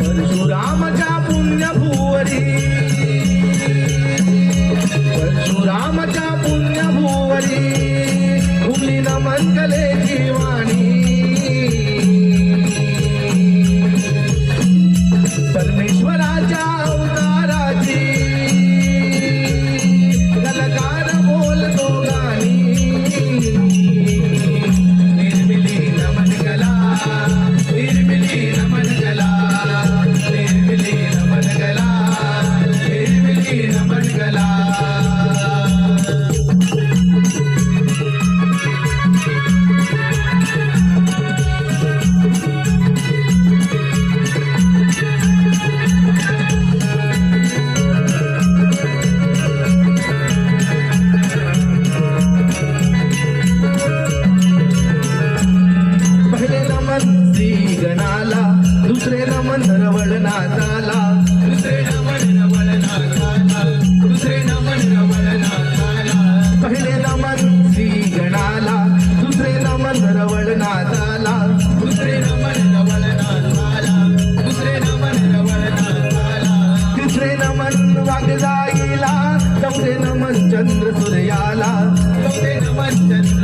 परशुरामच्या पुण्यभुवरी. भूमी नमन कले जीव वळणा झाला पहिले नमन श्री गणाला दुसरे नमन रवळणा झाला दुसरे नमन रवळणा झाला दुसरे नमन रवळणा झाला तिसरे नमन वागजाईला चौथे नमन चंद्र सूर्याला चौथे नमन चंद्र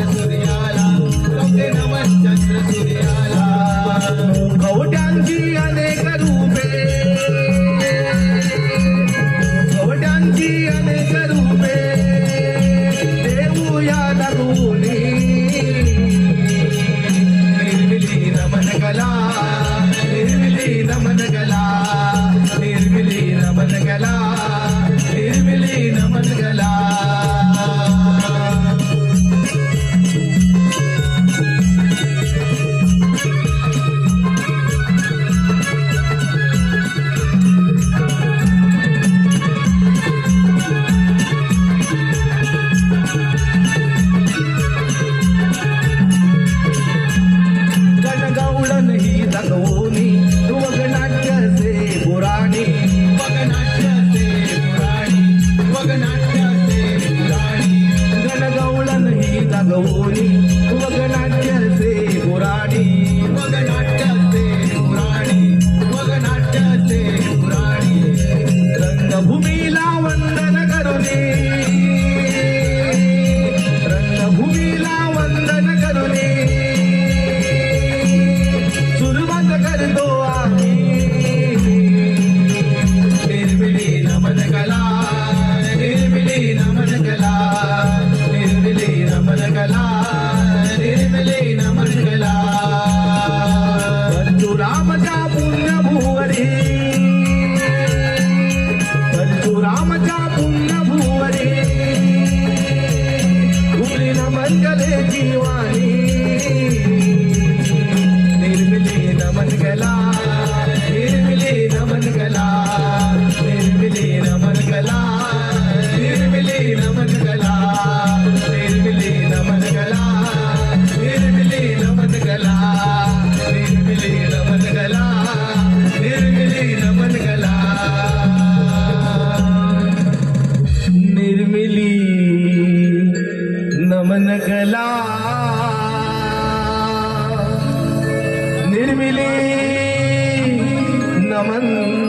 रामच्या पुण्यभुवने भूली न मंगले जीवानी. रंगला निर्मिली नमन.